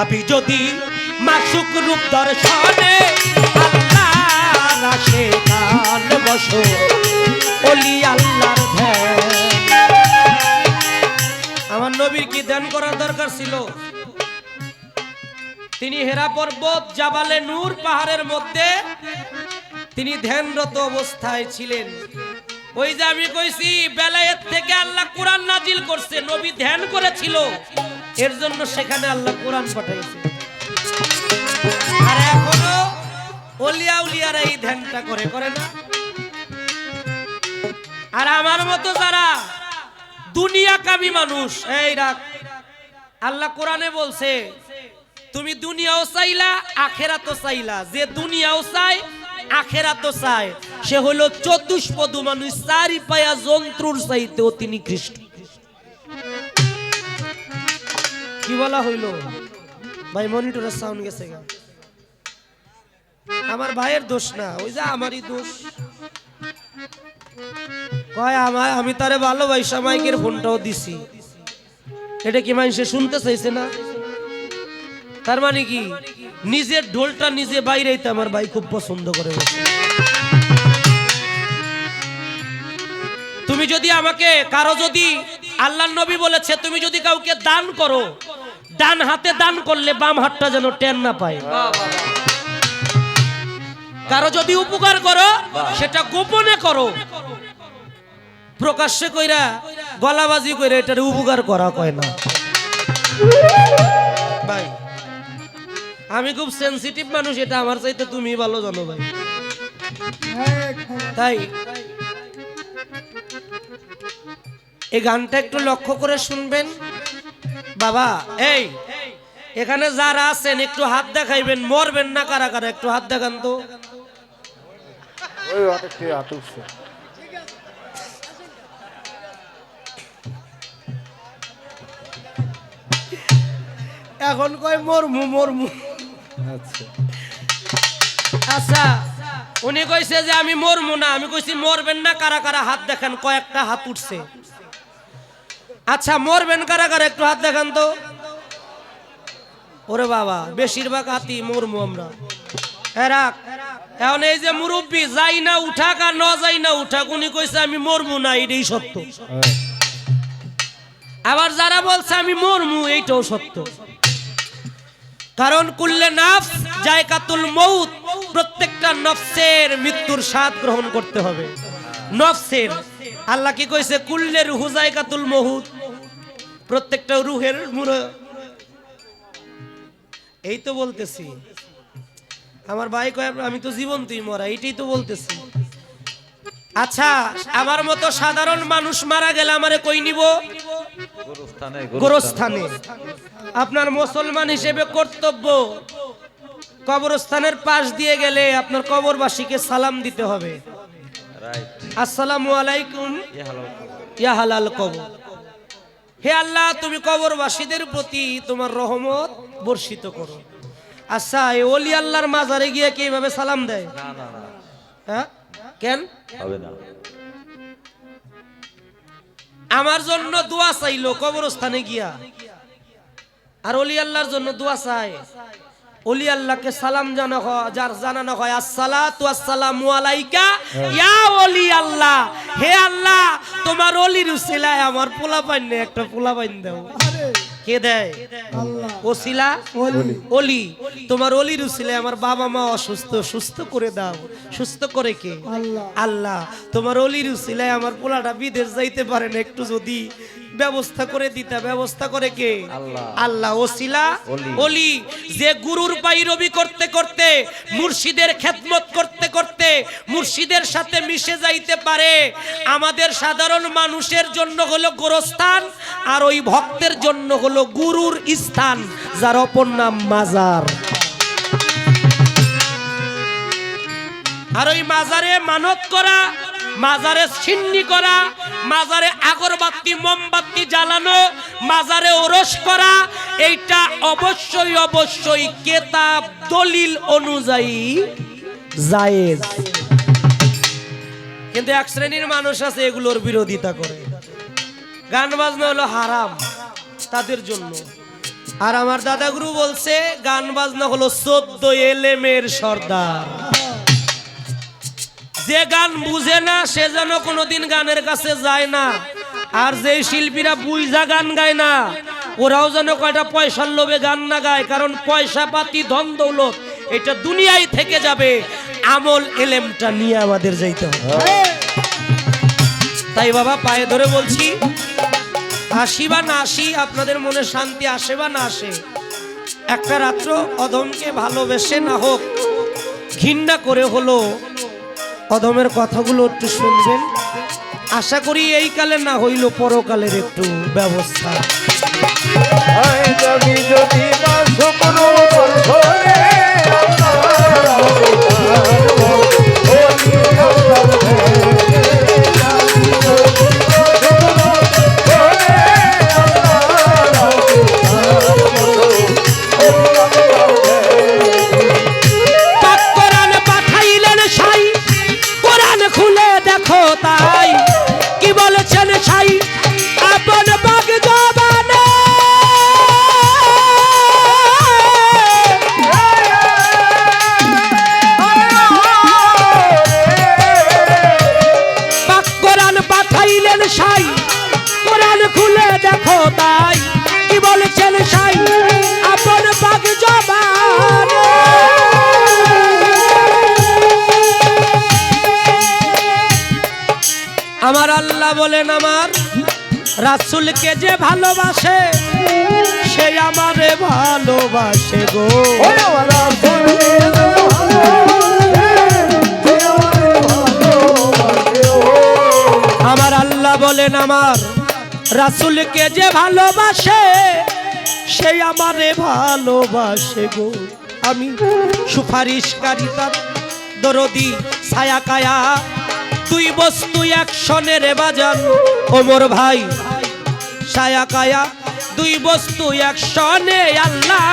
যাবি যদি মাসুক রূপ দর্শনে আমার নবীর কি ধ্যান করার দরকার ছিল? তিনি হেরা পর্বত, জাবালে নূর পাহাড়ের মধ্যে তিনি ধ্যানরত অবস্থায় ছিলেন। ওই যে আমি কইছি, বেলায়েত থেকে আল্লাহ কোরআন নাজিল করছে, নবী ধ্যান করেছিল। এর জন্য সেখানে আল্লাহ কোরআন পাঠাইছে। আর এখনও অলিয়া উলিয়ারা এই ধ্যানটা করে করে না। আর আমার মতো যারা দুনিয়া মানুষ, এই আল্লাহ কোরআনে বলছে, তুমি দুনিয়াও চাইলা, আখেরাতও চাইলা। যে দুনিয়াও চাই আখেরাতও চায়। সে হলো চতুষ্পদ মানুষ চারি পায়া যন্ত্রুর চাইতেও তিনি খ্রিস্ট কি বলা হইল। ভাই, মনিটরের সাউন্ড গেছে গা। আমার ভাইয়ের দোষ না, ওই যে আমারই দোষ। কয় আমার আমি তারে ভালোবাসা, মাইকের ফোনটাও দিছি। এটা কি মানুষে শুনতে চাইছে না? তার মানে কি? নিজের ঢোলটা নিজে বাইরে আমার ভাই খুব পছন্দ করে। তুমি যদি আমাকে, কারও যদি আল্লাহ নবী বলেছে, তুমি যদি কাউকে দান করো ডান হাতে দান করলে বাম হাতটা যেন টেন না পায়। কারও যদি উপকার করো, সেটা গোপনে করো। প্রকাশ্যে কইরা গলাবাজি কইরা এটার উপকার করা কয় না। ভাই, আমি খুব সেনসিটিভ মানুষ, এটা আমার চাইতে তুমি ভালো জানো ভাই। তাই, এই গানটা একটু লক্ষ্য করে শুনবেন। বাবা এই এখানে যারা আছেন একটু হাত দেখাইবেন মরবেন না কারা কারা? একটু হাত দেখান তো। এখন কয় মরমু মরমু। আচ্ছা। আচ্ছা উনি কইছে যে আমি মরমু না আমি কইছি মরবেন না কারা কারা হাত দেখান কয়েকটা হাত উঠছে। আচ্ছা মরবেন কারা কারা? একটু হাত দেখান তো। ওরে বাবা, বেশিরভাগ হাতি মরমু আমরা। এখন এই যে মুরব্বী, যাই না উঠাক আর ন যাই না উঠাক, উনি কইছে, আমি না এটাই সত্য। আবার যারা বলছে, আমি মরমু এইটাও সত্য। কারণ, কুল্লে নাফস, জায়কাতুল মৌত প্রত্যেকটা নফসের মৃত্যুর স্বাদ গ্রহণ করতে হবে। নফসের। আল্লাহ কি কইছে? কুল্লে রুহু জায়কাতুল মহুত প্রত্যেকটা রুহের মুর এই তো বলতেছি। আমার ভাই কয় আমি তো জীবন তুই মরা। এইটাই তো বলতেছি। আচ্ছা আমার মতো সাধারণ মানুষ মারা গেলে আমারে কই নিব? গোরস্থানে আপনার মুসলমান হিসেবে কর্তব্য কবরস্থানের পাশ দিয়ে গেলে আপনার কবরবাসীকে সালাম দিতে হবে। আসসালামু আলাইকুম। ইয়া হালাল কবর। হে আল্লাহ তুমি কবরবাসীদের প্রতি তোমার রহমত বর্ষিত করো। আচ্ছা এই অলি আল্লাহর মাজারে গিয়ে কি এইভাবে সালাম দেয়? না না না। হ্যাঁ? কেন? হবে না। আমার জন্য দোয়া চাইলো কবরস্থানে গিয়া। আর অলি আল্লাহর জন্য দোয়া চাই অলি আল্লাহকে সালাম জানা হয় যার জানানো হয় আসসালাতু আসসালামু আলাইকা। ইয়া অলি আল্লাহ হে আল্লাহ তোমার অলির উসিলায় আমার পোলা পাইন একটা পোলা পাইন দাও। কে দেয়? ওসিলা? অলি। তোমার অলির উসিলায় আমার বাবা মা অসুস্থ সুস্থ করে দাও। সুস্থ করে কে? আল্লাহ। তোমার অলির উসিলায় আমার পোলাটা বিদেশ যাইতে পারে না একটু যদি ব্যবস্থা করে দিতা ব্যবস্থা করে কে? আল্লাহ। ওসিলা? অলি। অলি যে গুরুর পাইরবি করতে করতে মুর্শিদের খেদমত করতে করতে মুর্শিদের সাথে মিশে যাইতে পারে। আমাদের সাধারণ মানুষের জন্য হলো গোরস্থান আর ওই ভক্তের জন্য হলো গুরুর স্থান যার অপর নাম মাজার। আর ওই মাজারে মানত করা মাজারে ছিন্নি করা মাজারে আগরবাতি, মোমবাতি জ্বালানো, মাজারে ওরস করা, এইটা অবশ্যই অবশ্যই কেতাব দলিল অনুযায়ী জায়েজ। কিন্তু এক শ্রেণির মানুষ আছে, এগুলোর বিরোধিতা করে। গান বাজনা হলো হারাম, তাদের জন্য। আর আমার দাদাগুরু বলছে, গান বাজনা হলো চোদ্দ এলেমের সর্দার। যে গান বুঝে না, সে যেন কোনোদিন গানের কাছে যায় না। আর যে শিল্পীরা বুঝা গান গায় না, ওরাও যেন কয়টা পয়সার লোভে গান না গায়, কারণ পয়সা পাতি ধন দৌলত এটা দুনিয়ায় থেকে যাবে। আমল এলেমটা নিয়ে আমাদের যাইতে হবে। তাই বাবা, পায়ে ধরে বলছি আসি বা না আসি আপনাদের মনে শান্তি আসে বা না আসে, একটা রাত্র অধমকে ভালোবেসে না হোক, ঘৃণা করে হলো অধমের কথাগুলো একটু শুনবেন। আশা করি এই কালে না হইল পরকালের একটু ব্যবস্থা। যদি খুলে বলেন আমার রাসুলকে যে ভালোবাসে সে আমারে ভালোবাসে গো। আমার আল্লাহ বলেন আমার রাসুলকে যে ভালোবাসে সে আমারে ভালোবাসে গো। আমি সুপারিশকারী তার দরদি ছায়া কায়া দুই বস্তু একশনের বাজান। ওমর ভাই সায়া কায়া দুই বস্তু একশনে আল্লাহ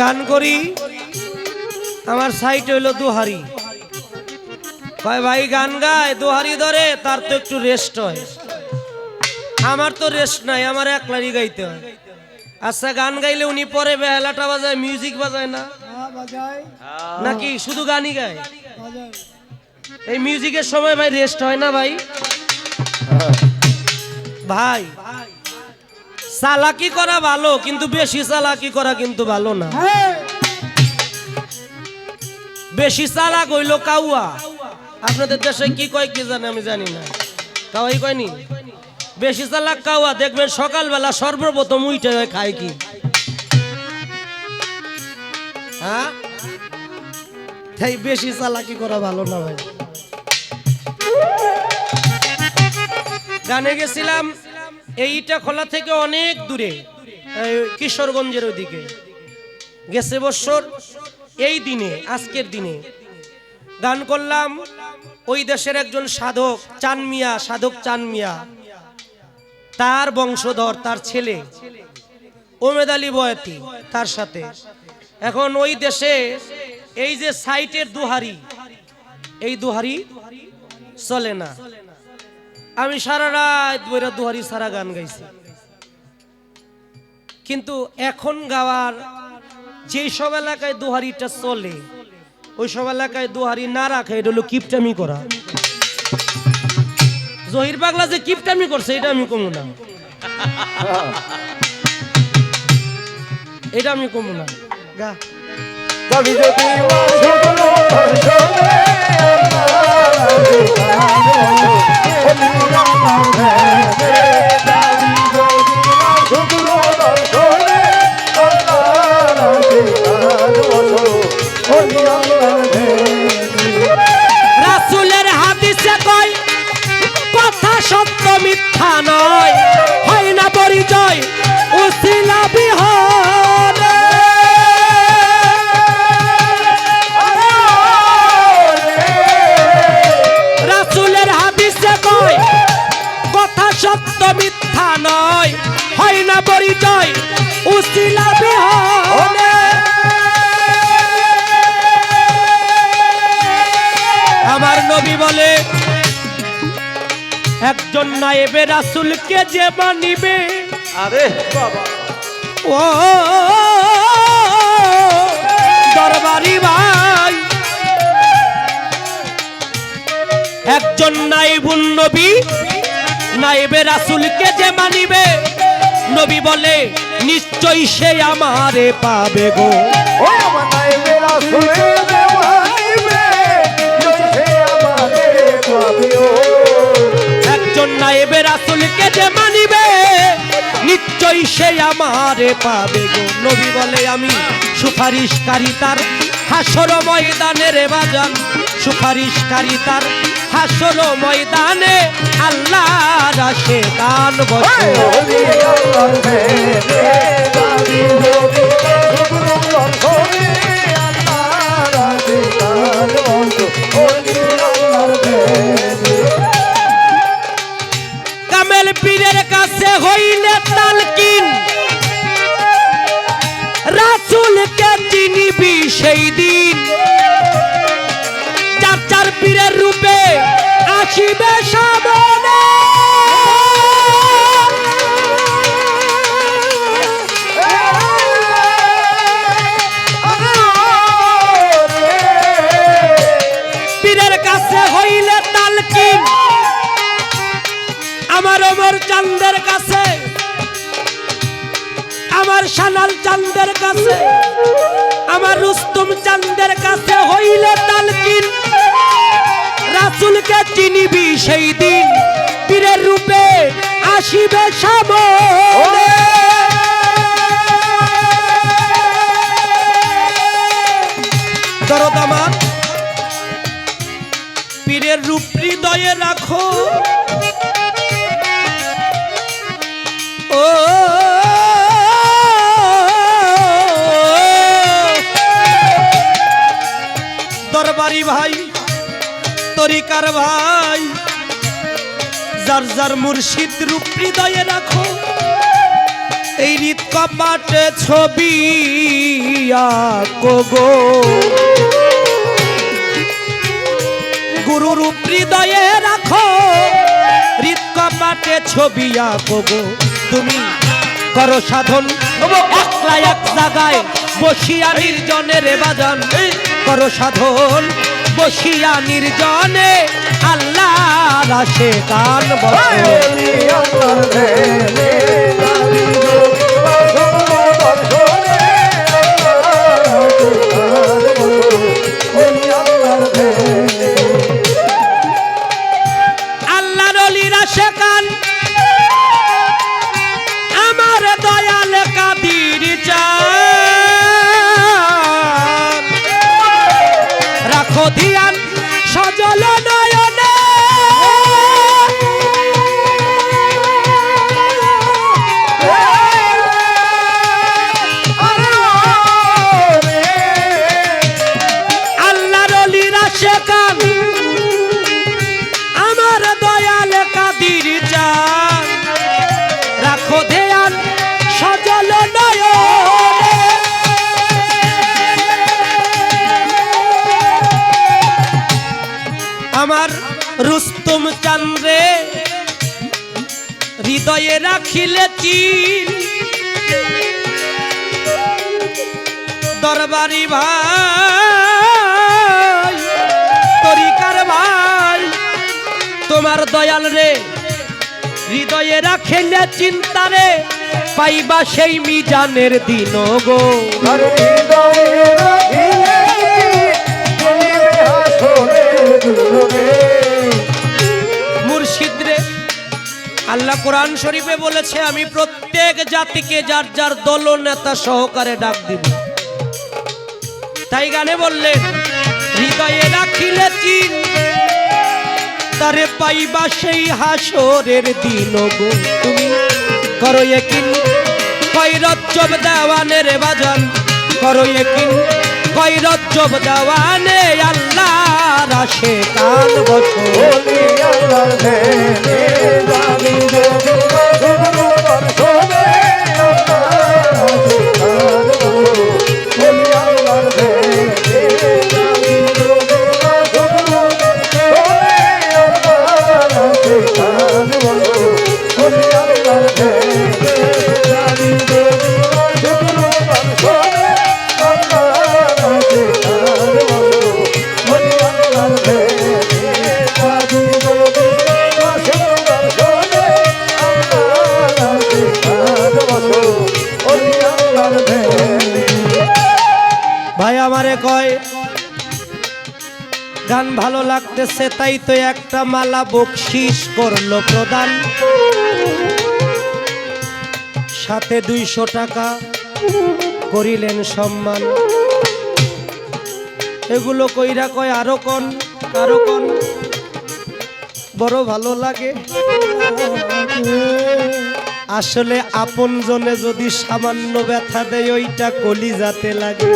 গান করি। আমার সাইট হইল দুহারি। ভাই ভাই গান গায় দুহারি ধরে তার তো একটু রেস্ট হয়। আমার তো রেস্ট নাই আমার একলারই গাইতে হয়। আচ্ছা গান গাইলে উনি পরে বেহালাটা বাজায় মিউজিক বাজায় না? নাকি শুধু গানই গায়? এই মিউজিকের সময় ভাই রেস্ট হয় না ভাই? ভাই চালাকি করা ভালো কিন্তু বেশি চালাকি করা কিন্তু ভালো না। বেশি চালাক হইল কাউয়া। আপনাদের দেশে কি কয় কি জানে আমি জানি না। কাওয়াই কয়নি বেশি চালাক কাউয়া দেখবেন সকালবেলা সর্বপ্রথম উইটে হয়ে খায় কি? হ্যাঁ? তাই বেশি চালাকি করা ভালো না ভাই। গানে গেছিলাম এইটা খোলা থেকে অনেক দূরে কিশোরগঞ্জের ওইদিকে। গেছে বছর, এই দিনে, আজকের দিনে। গান করলাম, ওই দেশের একজন সাধক চান মিয়া সাধক চান মিয়া তার বংশধর, তার ছেলে, ওমেদ আলী বয়াতি, তার সাথে। এখন ওই দেশে, এই যে সাইটের দুহারি, এই দুহারি চলে না। আমি সারা রাত বইরা দুহারি সারা গান গাইছি। কিন্তু এখন গাওয়ার যে সব এলাকায় দুহারিটা চলে, ওই সব এলাকায় দুহারি না রাখে, এটা হলো কিপটামি করা। জহির পাগলা যে কিপটামি করছে, এটা আমি কমু না। এটা আমি কমু না। গা। একজন নায়েবে রাসুলকে যে মানিবে। আরে বাবা। ও দরবারি ভাই। একজন নাইবুল নবী নাইবে রাসুলকে যে মানিবে। নবী বলে নিশ্চয়ই সে আমারে পাবে গো। ও আমার নাইবে রাসূলে দেওয়াইবে যে মানিবে নিশ্চয়ই সে আমারে পাবে গো নবী বলে আমি সুপারিশকারী তার হাসর ময়দানে রে বাজান সুপারিশকারী তার হাসর ময়দানে আল্লাহ রাশে দান বসে কামেল পীরের কাছে হইলে তালকিন। রাসুলকে চিনিবি সেই দিন। চান্দের কাছে। আমার রুস্তুম চান্দের কাছে হইলে তালকিন রাসুলকে চিনিবি সেই দিন। পীরের রূপে আসিবে সামনে। দরদ আমার। পীরের রূপ হৃদয়ে রাখো। দরবারি ভাই, তরিকার ভাই। যার যার মুর্শিদ রূপ হৃদয়ে রাখো, এই রীত কপাটে ছবি গো। গুরু রূপ হৃদয়ে রাখো, হৃদ কপাটে ছবি গো। তুমি করো সাধন একলা এক জায়গায় বসিয়া নির্জনে রে বাজান। করো সাধন বসিয়া নির্জনে আল্লাহ রাশে গান বসে রাখিলে চিন দরবারি ভাই, তরিকার ভাই, তোমার দয়াল রে, হৃদয়ে রাখিলে চিন্তারে পাইবা সেই মিজানের দিন গো। হৃদয়ে কোরআন শরীফে বলেছে, আমি প্রত্যেক জাতিকে যার যার দল নেতা সহকারে ডাক দিব। তাই গানে বললেন, হৃদয়ে রাখিলে চিন, তারে পাইবা সেই হাসরের দিন গো তুমি। করো একিন কৈরজ্জব দেওয়ানে রে বাজান। করো একিন কৈরজ্জব দেওয়ানে আল্লাহ রাশে কান বসো ওলি গান ভালো লাগতেছে, তাই তো একটা মালা বকশিস করল প্রদান। সাথে দুইশো টাকা করিলেন সম্মান। এগুলো কইরা কয়, আরও কন আরও কন? বড় ভালো লাগে। আসলে আপন জনে যদি সামান্য ব্যথা দেয়, ওইটা কলিজাতে লাগে।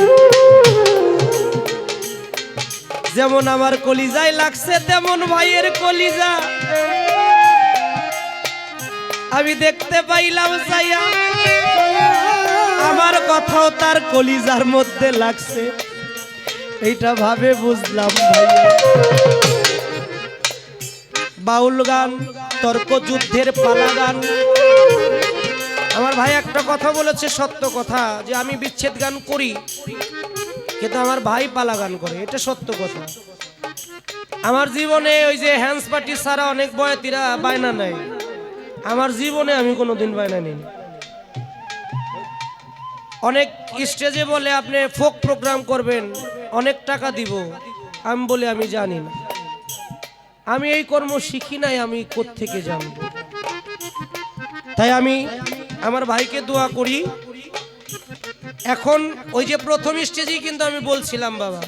যেমন আমার কলিজায় লাগছে, তেমন ভাইয়ের কলিজা। আমি দেখতে পাইলাম যাইয়া আমার কথাও তার কলিজার মধ্যে লাগছে। এইটা ভাবে বুঝলাম ভাইয়া। বাউল গান, তর্ক যুদ্ধের পালা গান। আমার ভাই একটা কথা বলেছে, সত্য কথা, যে আমি বিচ্ছেদ গান করি। কিন্তু আমার ভাই পালা গান করে, এটা সত্য কথা। আমার জীবনে ওই যে হ্যান্ডস পার্টি ছাড়া অনেক বয়াতিরা বায়না নাই আমার জীবনে আমি কোনোদিন বায়না নিই। অনেক স্টেজে বলে, আপনি ফোক প্রোগ্রাম করবেন, অনেক টাকা দিব। আমি বলে, আমি জানি না। আমি এই কর্ম শিখি নাই, আমি থেকে জানব? তাই আমি আমার ভাইকে দোয়া করি এখন ওই যে প্রথম স্টেজেই কিন্তু আমি বলছিলাম, বাবা।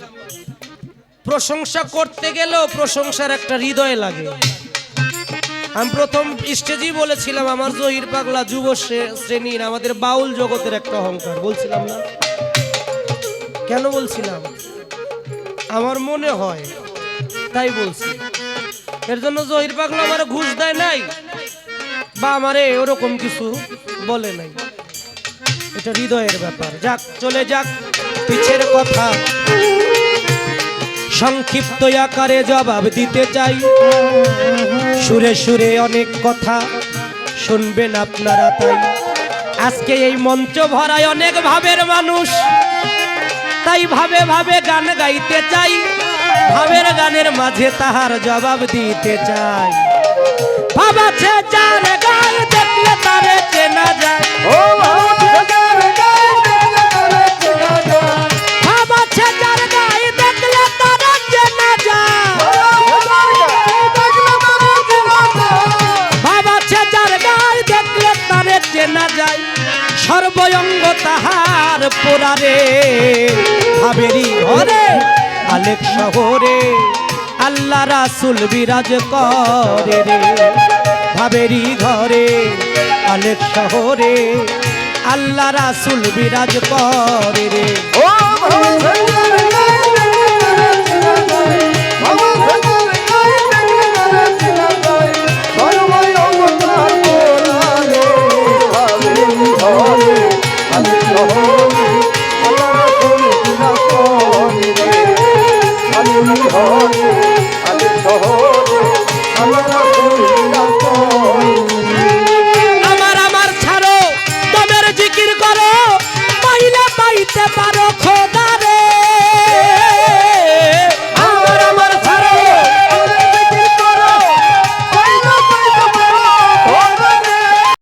প্রশংসা করতে গেলেও প্রশংসার একটা হৃদয় লাগে। আমি প্রথম স্টেজেই বলেছিলাম, আমার জহির পাগলা যুব শ্রে- শ্রেণির আমাদের বাউল জগতের একটা অহংকার। বলছিলাম না? কেন বলছিলাম? আমার মনে হয়, তাই বলছি। এর জন্য জহির পাগলা আমার ঘুষ দেয় নাই, বা আমারে ওরকম কিছু বলে নাই। এটা হৃদয়ের ব্যাপার। যাক, চলে যাক, পিছের কথা। সংক্ষিপ্ত আকারে জবাব দিতে চাই। সুরে সুরে অনেক কথা শুনবেন আপনারা তাই। আজকে এই মঞ্চ ভরায় অনেক ভাবের মানুষ। তাই ভাবে ভাবে গান গাইতে চাই। ভাবের গানের মাঝে তাহার জবাব দিতে চাই। ভাবাছে যার গায়ে দেখলে তারে চেনা যায়। ও আলেক শহরে আল্লাহ রাসুল বিরাজ করে রে। ভাবেরি ঘরে আলেক শহরে আল্লাহ রাসুল বিরাজ করে রে। Oh